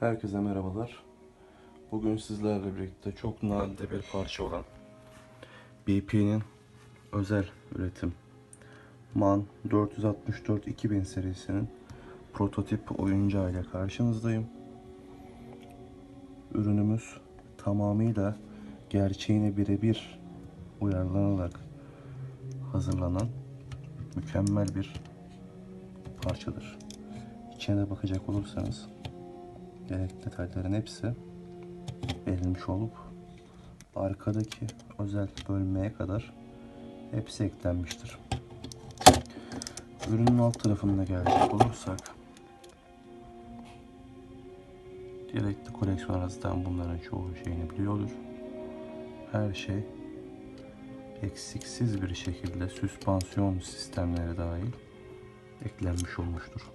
Herkese merhabalar. Bugün sizlerle birlikte çok nadide bir parça olan BP'nin özel üretim MAN 464 2000 serisinin prototip oyuncağıyla karşınızdayım. Ürünümüz tamamıyla gerçeğine birebir uyarlanarak hazırlanan mükemmel bir parçadır. İçine bakacak olursanız gerekli detayların hepsi verilmiş olup arkadaki özel bölmeye kadar hepsi eklenmiştir. Ürünün alt tarafına gelecek olursak gerekli koleksiyon arasından bunların çoğu şeyini biliyordur. Her şey eksiksiz bir şekilde süspansiyon sistemleri dahil eklenmiş olmuştur.